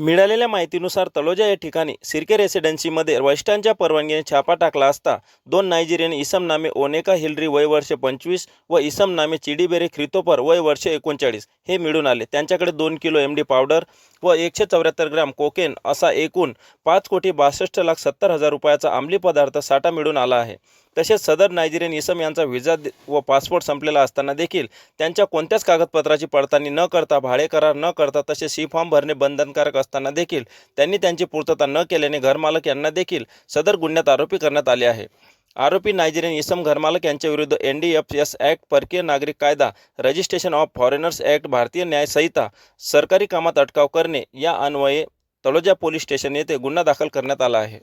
मिळालेल्या माहितीनुसार तलोजा या ठिकाणी सिरके रेसिडेन्सीमध्ये वरिष्ठांच्या परवानगीने छापा टाकला असता दोन नायजेरियन इसम नामे ओनेका हिलरी वय वर्ष पंचवीस व इसम नामे चिडीबेरे ख्रितोपर वय वर्ष एकोणचाळीस हे मिळून आले. त्यांच्याकडे दोन किलो एम डी पावडर व एकशे चौऱ्याहत्तर ग्रॅम कोकेन असा एकूण पाच कोटी बासष्ट लाख सत्तर हजार रुपयाचा अंमली पदार्थ साठा मिळून आला आहे. तसेच सदर नायजेरियन इसम यांचा व्हिसा व पासपोर्ट संपलेला असताना देखील त्यांच्या कोणत्याच कागदपत्राची पडताळणी न करता भाडे करार न करता तसेच सी फॉर्म भरणे बंधनकारक असताना देखील त्यांनी त्यांची पूर्तता न केल्याने घरमालक यांना देखील सदर गुन्ह्यात आरोपी करण्यात आले आहे. आरोपी नायजेरियन इसम घरमालक यांच्या विरुद्ध N D F S act परकीय नागरिक कायदा रजिस्ट्रेशन ऑफ फॉरेनर्स ॲक्ट भारतीय न्याय संहिता सरकारी कामात अटकाव करणे या अन्वये तळोजा पोलीस स्टेशन येथे गुन्हा दाखल करण्यात आला आहे.